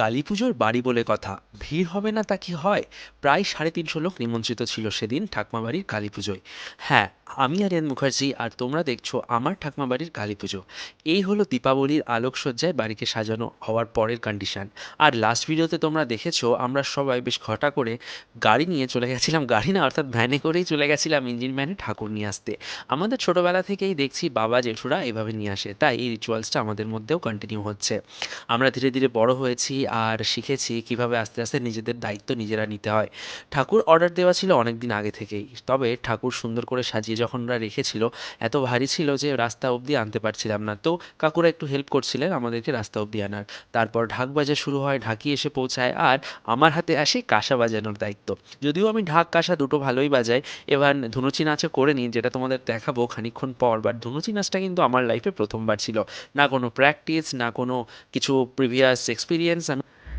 কালী পুজোর বাড়ি বলে কথা। ভিড় হবে না তা কি হয়? প্রায় সাড়ে তিনশো লোক নিমন্ত্রিত ছিল সেদিন ঠাকমা বাড়ির কালী পুজোয় হ্যাঁ আমি আরিয়ান মুখার্জি আর তোমরা দেখছ আমার ঠাকমা বাড়ির কালী পুজো এই হলো দীপাবলির আলোকসজ্জায় বাড়িকে সাজানো হওয়ার পরের কন্ডিশন আর লাস্ট ভিডিওতে তোমরা দেখেছ, আমরা সবাই বেশ ঘটা করে গাড়ি নিয়ে চলে গেছিলাম। গাড়ি না, অর্থাৎ ভ্যানে করেই চলে গেছিলাম ইঞ্জিন ভ্যানে ঠাকুর নিয়ে আসতে। আমাদের ছোটোবেলা থেকেই দেখছি বাবা, জেঠুরা এভাবে নিয়ে আসে। তাই এই রিচুয়ালসটা আমাদের মধ্যেও কন্টিনিউ হচ্ছে। আমরা ধীরে ধীরে বড় হয়েছি আর শিখেছি কীভাবে আস্তে আস্তে নিজেদের দায়িত্ব নিজেরা নিতে হয়। ঠাকুর অর্ডার দেওয়া ছিল অনেক দিন আগে থেকেই। তবে ঠাকুর সুন্দর করে সাজিয়ে যখন ওরা রেখেছিল, এত ভারী ছিল যে রাস্তা অবধি আনতে পারছিলাম না। তো কাকুরা একটু হেল্প করছিলেন আমাদেরকে রাস্তা অবধি আনার। তারপর ঢাক বাজা শুরু হয়, ঢাকি এসে পৌঁছায় আর আমার হাতে আসে কাঁসা বাজানোর দায়িত্ব। যদিও আমি ঢাক, কাঁসা দুটো ভালোই বাজাই, এবার ধুনুচি নাচও করে নিই যেটা তোমাদের দেখাবো খানিকক্ষণ পর। বাট ধুনুচি নাচটা কিন্তু আমার লাইফে প্রথমবার ছিল। না কোনো প্র্যাকটিস না কোনো কিছু প্রিভিয়াস এক্সপিরিয়েন্স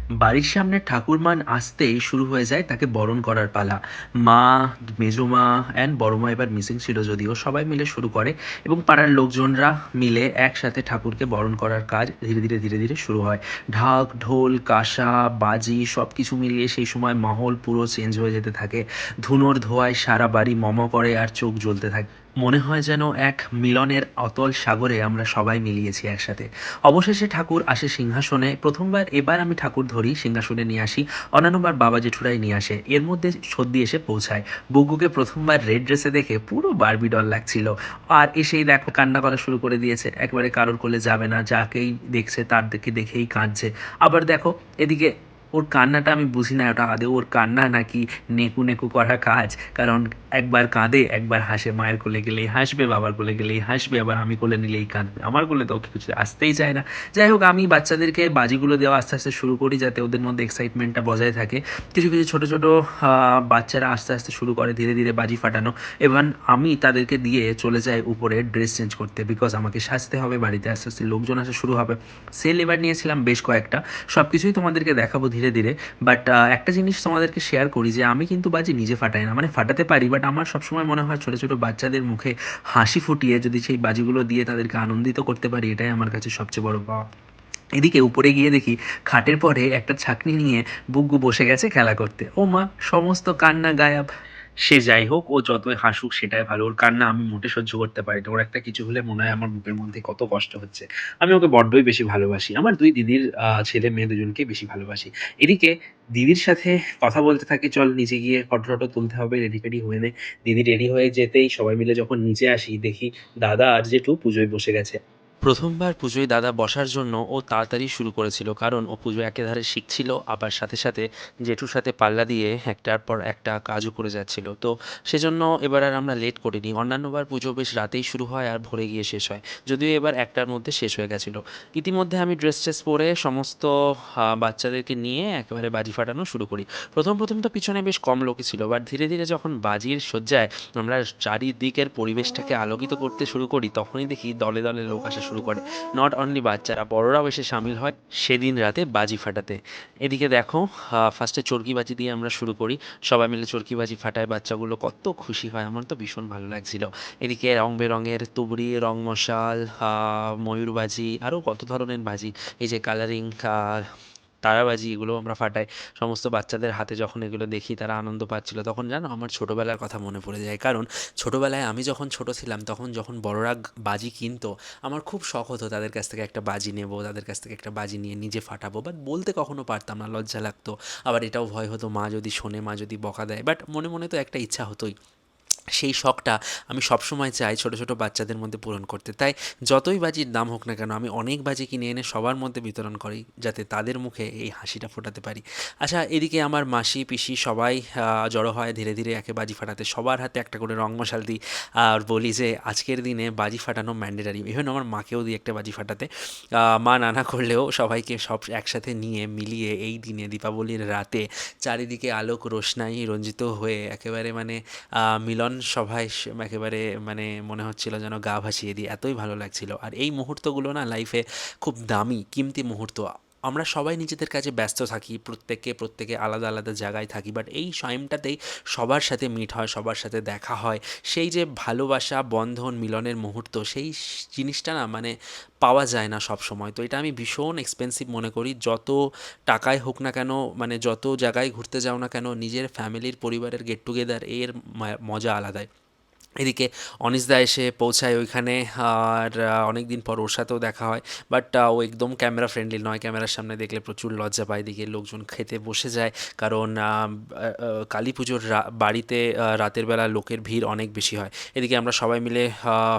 বাড়ির সামনে ঠাকুরমান আসতেই শুরু হয়ে যায় তাকে বরণ করার পালা। মা, মেজমা অ্যান্ড বড় মা এবার মিসিং ছিল যদিও সবাই মিলে শুরু করে এবং পাড়ার লোকজনরা মিলে একসাথে ঠাকুরকে বরণ করার কাজ ধীরে ধীরে ধীরে ধীরে শুরু হয়। ঢাক, ঢোল, কাঁসা, বাজি সব কিছু মিলিয়ে সেই সময় মহল পুরো চেঞ্জ হয়ে যেতে থাকে। ধুনোর ধোঁয়ায় সারা বাড়ি মম করে আর চোখ জ্বলতে থাকে। মনে হয় যেন এক মিলনের অতল সাগরে আমরা সবাই মিলিয়েছি একসাথে। অবশেষে ঠাকুর আসে সিংহাসনে। প্রথমবার এবার আমি ঠাকুর ধরি, সিংহাসনে নিয়ে আসি। অন্যান্যবার বাবা জেঠুরাই নিয়ে আসে। এর মধ্যে সর্দি এসে পৌঁছায়। বুগুকে প্রথমবার রেড ড্রেসে দেখে পুরো বারবি ডল লাগছিল। আর এসেই দেখো কান্না করা শুরু করে দিয়েছে। একবারে কারোর কোলে যাবে না। যাকেই দেখছে তার দেখে দেখেই কাঁদছে। আবার দেখো এদিকে ওর কান্নাটা আমি বুঝি না, ওটা আদৌ ওর কান্না নাকি নেকু নেকু করা কাজ? কারণ একবার কাঁদে, একবার হাসে, মায়ের কোলে গেলেই হাসবে, বাবার কোলে গেলেই হাসবে, আবার আমি কোলে নিলেই কাঁদবে। আমার কোলে তো ওকে কিছু আসতেই চায় না। যাই হোক, আমি বাচ্চাদেরকে বাজিগুলো দেওয়া আস্তে আস্তে শুরু করি যাতে ওদের মধ্যে এক্সাইটমেন্টটা বজায় থাকে। কিছু কিছু ছোটো ছোটো বাচ্চারা আস্তে আস্তে শুরু করে ধীরে ধীরে বাজি ফাটানো। এবং আমি তাদেরকে দিয়ে চলে যাই উপরে ড্রেস চেঞ্জ করতে বিকজ আমাকে সাজতে হবে, বাড়িতে আস্তে আস্তে লোকজন আসা শুরু হবে। সেল এবার নিয়েছিলাম বেশ কয়েকটা। সব কিছুই তোমাদেরকে দেখাবো ধীরে ধীরে ধীরে। বাট একটা জিনিস তোমাদেরকে শেয়ার করি যে আমি কিন্তু বাজি নিজে ফাটাই না। মানে ফাটাতে পারি বাট আমার সবসময় মনে হয় ছোটো ছোটো বাচ্চাদের মুখে হাসি ফুটিয়ে যদি সেই বাজিগুলো দিয়ে তাদেরকে আনন্দিত করতে পারি, এটাই আমার কাছে সবচেয়ে বড় পাওয়া। এদিকে উপরে গিয়ে দেখি খাটের পরে একটা ছাকনি নিয়ে বুগ্গু বসে গেছে খেলা করতে। ও মা সমস্ত কান্না গায়াব। সে যাই হোক, ও যতই হাসুক সেটাই ভালো। ওর কান্না আমি মোটে সহ্য করতে পারি না। ওর একটা কিছু হলে মনে হয় আমার বুকের মধ্যে কত কষ্ট হচ্ছে। আমি ওকে বড্ডই বেশি ভালোবাসি। আমার দুই দিদির ছেলে মেয়ে দুজনকে বেশি ভালোবাসি। এদিকে দিদির সাথে কথা বলতে থাকি, চল নিচে গিয়ে ফটো টটো তুলতে হবে রেডি ফেডি হয়ে নে। দিদি রেডি হয়ে যেতেই সবাই মিলে যখন নিচে আসি, দেখি দাদা আর জেঠু পুজোয় বসে গেছে। প্রথমবার পুজোয় দাদা বসার জন্য ও তাড়াতাড়ি শুরু করেছিল, কারণ ও পুজো একেধারে শিখছিল, আবার সাথে সাথে জেঠুর সাথে পাল্লা দিয়ে একটার পর একটা কাজও করে যাচ্ছিল। তো সেজন্য এবার আর আমরা লেট করিনি। অন্যান্যবার পুজো বেশ রাতেই শুরু হয় আর ভোরে গিয়ে শেষ হয়, যদিও এবার একটার মধ্যে শেষ হয়ে গেছিল। ইতিমধ্যে আমি ড্রেস ট্রেস পরে সমস্ত বাচ্চাদেরকে নিয়ে একেবারে বাজি ফাটানো শুরু করি। প্রথম প্রথম তো পিছনে বেশ কম লোকই ছিল বাট ধীরে ধীরে যখন বাজির সজ্জায় আমরা চারিদিকের পরিবেশটাকে আলোকিত করতে শুরু করি, তখনই দেখি দলে দলে লোক আসা শুরু করে। নট অনলি বাচ্চারা, বড়রাও এসে সামিল হয় সেদিন রাতে বাজি ফাটাতে। এদিকে দেখো ফার্স্টে চর্কি বাজি দিয়ে আমরা শুরু করি। সবাই মিলে চর্কি বাজি ফাটায়, বাচ্চাগুলো কত খুশি হয়, আমার তো ভীষণ ভালো লাগছিল। এদিকে রং বেরঙের তুবড়ি, রং মশাল ময়ূর ময়ূরবাজি আরও কত ধরনের বাজি, এই যে কালারিং তারাবাজি এগুলো আমরা ফাটাই। সমস্ত বাচ্চাদের হাতে যখন এগুলো দেখি, তারা আনন্দ পাচ্ছিল। তখন জানো, আমার ছোটোবেলার কথা মনে পড়ে যায়। কারণ ছোটোবেলায় আমি যখন ছোট ছিলাম, তখন যখন বড়রা বাজি কিনতো, আমার খুব শখ হতো তাদের কাছ থেকে একটা বাজি নেব, তাদের কাছ থেকে একটা বাজি নিয়ে নিজে ফাটাবো। বাট বলতে কখনো পারতাম না, লজ্জা লাগতো। আবার এটাও ভয় হতো, মা যদি শোনে, মা যদি বকা দেয়। বাট মনে মনে তো একটা ইচ্ছা হতোই। সেই শখটা আমি সবসময় চাই ছোটো ছোটো বাচ্চাদের মধ্যে পূরণ করতে। তাই যতই বাজির দাম হোক না কেন আমি অনেক বাজি কিনে এনে সবার মধ্যে বিতরণ করি যাতে তাদের মুখে এই হাসিটা ফোটাতে পারি। আচ্ছা এদিকে আমার মাসি, পিসি সবাই জড়ো হয় ধীরে ধীরে একে বাজি ফাটাতে। সবার হাতে একটা করে রং মশাল দিই আর বলি যে, আজকের দিনে বাজি ফাটানো ম্যান্ডেটারি ইভেন আমার মাকেও দিই একটা বাজি ফাটাতে। মা নানা করলেও সবাইকে সব একসাথে নিয়ে, মিলিয়ে এই দিনে দীপাবলির রাতে চারিদিকে আলোক রোশনাই রঞ্জিত হয়ে একেবারে মানে মিলন সভায় একেবারে মানে মনে হচ্ছিল যেন গা ভাসিয়ে দিই এতই ভালো লাগছিল। আর এই মুহূর্তগুলো না লাইফে খুব দামি, কিমতি মুহূর্ত। আমরা সবাই নিজেদের কাজে ব্যস্ত থাকি প্রত্যেকে প্রত্যেকে আলাদা আলাদা জায়গায় থাকি বাট এই টাইমটাতেই সবার সাথে মিট হয়, সবার সাথে দেখা হয়। সেই যে ভালোবাসা, বন্ধন, মিলনের মুহূর্ত, সেই জিনিসটা না মানে পাওয়া যায় না সব সময় তো এটা আমি ভীষণ এক্সপেন্সিভ মনে করি। যত টাকায় হোক না কেন মানে যত জায়গায় ঘুরতে যাও না কেন, নিজের ফ্যামিলির পরিবারের গেট টুগেদার এর মজা আলাদাই। এদিকে অনিসদা এসে পৌঁছায় ওইখানে, আর অনেক দিন পর ওর সাথেও দেখা হয়। বাট ও একদম ক্যামেরা ফ্রেন্ডলি নয়। ক্যামেরার সামনে দেখলে প্রচুর লজ্জা পায়। এদিকে লোকজন খেতে বসে যায়। কারণ কালী পুজোর বাড়িতে রাতের বেলা লোকের ভিড় অনেক বেশি হয়। এদিকে আমরা সবাই মিলে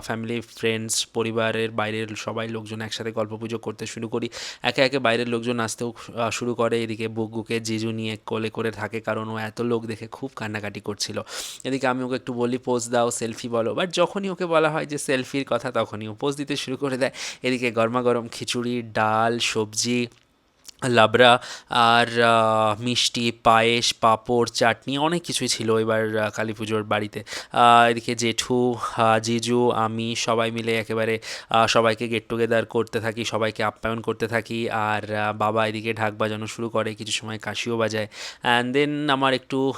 ফ্যামিলি ফ্রেন্ডস পরিবারের বাইরের সবাই লোকজন একসাথে গল্প পুজো করতে শুরু করি। একে একে বাইরের লোকজন আসতেও শুরু করে। এদিকে বুক বুকগুকে জিজু নিয়ে কোলে করে থাকে। কারণ ও এত লোক দেখে খুব কান্নাকাটি করছিল। এদিকে আমি ওকে একটু বলি, পোজ দাও সেলফি বলো বাট যখনই ওকে বলা হয় যে সেলফির কথা তখনই উপোস দিতে শুরু করে দেয়। এদিকে গরমাগরম খিচুড়ি, ডাল, সবজি লাবড়া আর মিষ্টি, পায়েস, পাঁপড়, চাটনি অনেক কিছুই ছিল এবার কালী পুজোর বাড়িতে। এদিকে জেঠু জিজু, আমি সবাই মিলে একেবারে সবাইকে গেট টুগেদার করতে থাকি, সবাইকে আপ্যায়ন করতে থাকি আর বাবা এদিকে ঢাক বাজানো শুরু করে, কিছু সময় কাশিও বাজায়। অ্যান্ড দেন আমার একটু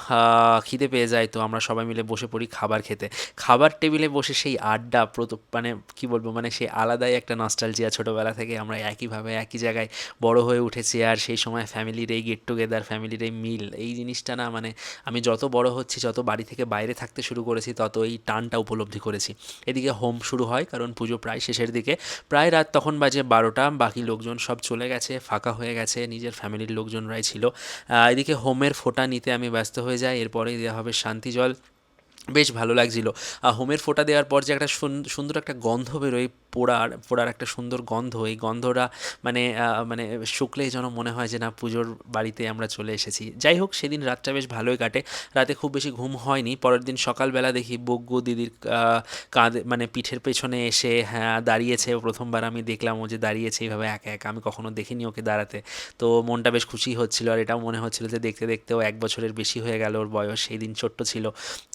খিদে পেয়ে যায়, তো আমরা সবাই মিলে বসে পড়ি খাবার খেতে। খাবার টেবিলে বসে সেই আড্ডা প্রত- মানে কি বলব মানে সেই আলাদাই একটা নস্টালজিয়া ছোটোবেলা থেকে আমরা একইভাবে, একই জায়গায় বড় হয়ে উঠেছি। আর সেই সময় ফ্যামিলির এই গেট টুগেদার ফ্যামিলির এই মিল। এই জিনিসটা না মানে আমি যত বড় হচ্ছি, যত বাড়ি থেকে বাইরে থাকতে শুরু করেছি তত এই টানটা উপলব্ধি করেছি। এদিকে হোম শুরু হয়, কারণ পুজো প্রায় শেষের দিকে। প্রায় রাত তখন বাজে বারোটা, বাকি লোকজন সব চলে গেছে, ফাঁকা হয়ে গেছে, নিজের ফ্যামিলির লোকজনরাই ছিল। এদিকে হোমের ফোঁটা নিতে আমি ব্যস্ত হয়ে যাই এরপরে দেওয়া হবে শান্তি জল। বেশ ভালো লাগছিল। হোমের ফোঁটা দেওয়ার পর যে একটা সুন- সুন্দর একটা গন্ধ বেরোয় পোড়ার পোড়ার একটা সুন্দর গন্ধ। এই গন্ধটা মানে মানে শুকলেই যেন মনে হয় যে না, পুজোর বাড়িতে আমরা চলে এসেছি। যাই হোক, সেদিন রাতটা বেশ ভালোই কাটে। রাতে খুব বেশি ঘুম হয়নি। পরের দিন সকালবেলা দেখি বগ্গু দিদির কাঁধে মানে পিঠের পেছনে এসে হ্যাঁ দাঁড়িয়েছে। প্রথমবার আমি দেখলাম ও যে দাঁড়িয়েছে এইভাবে একা একা। আমি কখনো দেখিনি ওকে দাঁড়াতে। তো মনটা বেশ খুশি হচ্ছিল আর এটাও মনে হচ্ছিল যে দেখতে দেখতেও এক বছরের বেশি হয়ে গেল ওর বয়স। সেই দিন ছোট্ট ছিল।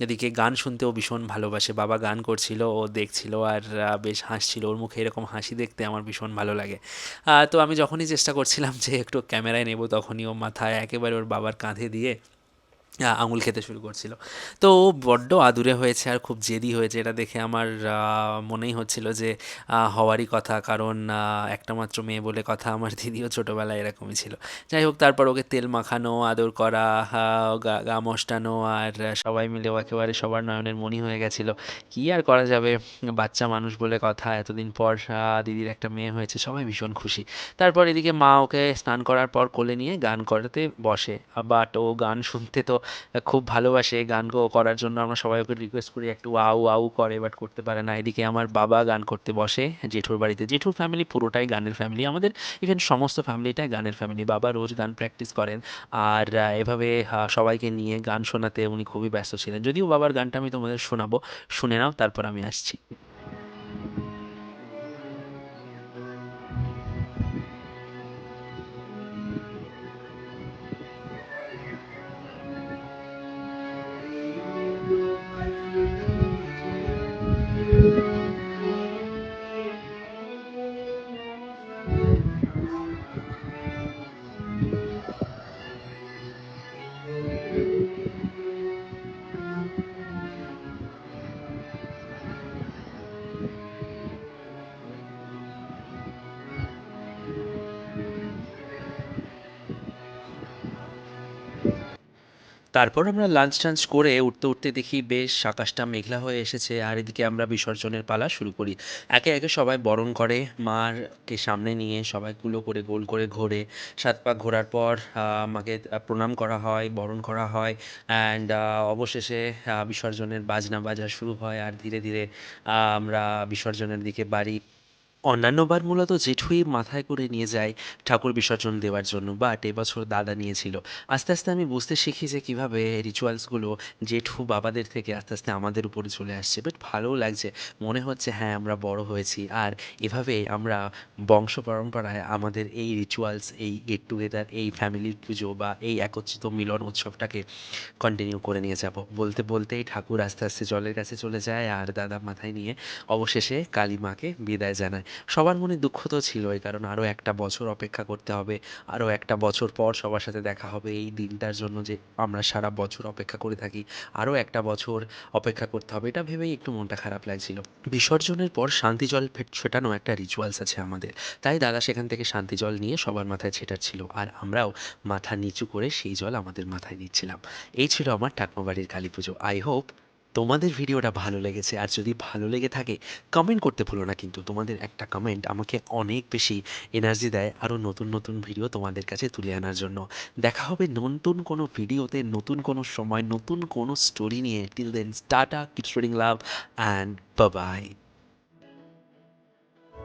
এদিকে গান শুনতেও ভীষণ ভালোবাসে। বাবা গান করছিল, ও দেখছিল আর বেশ হাসছিল। ওর মুখে এরকম হাসি দেখতে আমার ভীষণ ভালো লাগে। তো আমি যখনই চেষ্টা করছিলাম যে একটু ক্যামেরায় নেব তখনই ও মাথায় একেবারে ওর বাবার কাঁধে দিয়ে আঙুল খেতে শুরু করছিল। তো ও বড্ড আদুরে হয়েছে আর খুব জেদি হয়েছে। এটা দেখে আমার মনেই হচ্ছিল যে হওয়ারই কথা। কারণ একটা মাত্র মেয়ে বলে কথা আমার দিদিও ছোটোবেলায় এরকমই ছিল। যাই হোক, তারপর ওকে তেল মাখানো, আদর করা গা মস্টানো আর সবাই মিলে ও একেবারে সবার নয়নের মণি হয়ে গেছিল। কী আর করা যাবে? বাচ্চা মানুষ বলে কথা। এতদিন পর দিদির একটা মেয়ে হয়েছে। সবাই ভীষণ খুশি। তারপর এদিকে মা ওকে স্নান করার পর কোলে নিয়ে গান করাতে বসে। বাট ও গান শুনতে তো খুব ভালোবাসে গান গো- করার জন্য। আমরা সবাই ওকে রিকোয়েস্ট করি একটু আউ আউ করে বাট করতে পারে না। এদিকে আমার বাবা গান করতে বসে জেঠুর বাড়িতে। জেঠুর ফ্যামিলি পুরোটাই গানের ফ্যামিলি আমাদের ইভেন সমস্ত ফ্যামিলিটাই গানের ফ্যামিলি বাবা রোজ গান প্র্যাকটিস করেন। আর এভাবে সবাইকে নিয়ে গান শোনাতে উনি খুবই ব্যস্ত ছিলেন। যদিও বাবার গানটা আমি তোমাদের শোনাবো। শুনে নাও, তারপর আমি আসছি। তারপর আমরা লাঞ্চ টাঞ্চ করে উঠতে উঠতে দেখি বেশ আকাশটা মেঘলা হয়ে এসেছে আর এদিকে আমরা বিসর্জনের পালা শুরু করি। একে একে সবাই বরণ করে মারকে সামনে নিয়ে সবাই সবাইগুলো করে, গোল করে ঘোরে। সাত পাক ঘোরার পর মাকে প্রণাম করা হয়, বরণ করা হয় অ্যান্ড অবশেষে বিসর্জনের বাজনা বাজা শুরু হয় আর ধীরে ধীরে আমরা বিসর্জনের দিকে বাড়ি অন্যান্যবার মূলত জেঠুই মাথায় করে নিয়ে যায় ঠাকুর বিসর্জন দেওয়ার জন্য, বাট এবছর দাদা নিয়েছিল। আস্তে আস্তে আমি বুঝতে শিখি যে কীভাবে রিচুয়ালসগুলো জেঠু বাবাদের থেকে আস্তে আস্তে আমাদের উপরে চলে আসছে। বাট ভালোও লাগছে। মনে হচ্ছে হ্যাঁ আমরা বড় হয়েছি। আর এভাবে আমরা বংশ পরম্পরায় আমাদের এই রিচুয়ালস এই গেট টুগেদার এই ফ্যামিলির পুজো বা এই একত্রিত মিলন উৎসবটাকে কন্টিনিউ করে নিয়ে যাব। বলতে বলতেই ঠাকুর আস্তে আস্তে জলের কাছে চলে যায় আর দাদা মাথায় নিয়ে অবশেষে কালী মাকে বিদায় জানায়। সবার মনে দুঃখ তো ছিলই, কারণ আরও একটা বছর অপেক্ষা করতে হবে, আরও একটা বছর পর সবার সাথে দেখা হবে, এই দিনটার জন্য যে আমরা সারা বছর অপেক্ষা করে থাকি, আরও একটা বছর অপেক্ষা করতে হবে, এটা ভেবেই একটু মনটা খারাপ লাগছিল। বিসর্জনের পর শান্তি জল ছেটানো একটা রিচুয়ালস আছে আমাদের, তাই দাদা সেখান থেকে শান্তি জল নিয়ে সবার মাথায় ছেটাচ্ছিল, আর আমরাও মাথা নিচু করে সেই জল আমাদের মাথায় দিচ্ছিলাম এই ছিল আমার ঠাকুমা বাড়ির কালী পুজো আই হোপ তোমাদের ভিডিওটা ভালো লেগেছে, আর যদি ভালো লেগে থাকে কমেন্ট করতে ভুলো না কিন্তু। তোমাদের একটা কমেন্ট আমাকে অনেক বেশি এনার্জি দেয় আরও নতুন নতুন ভিডিও তোমাদের কাছে তুলে আনার জন্য। দেখা হবে নতুন কোনো ভিডিওতে, নতুন কোনো সময়, নতুন কোনো স্টোরি নিয়ে। Till then tata storing love and bye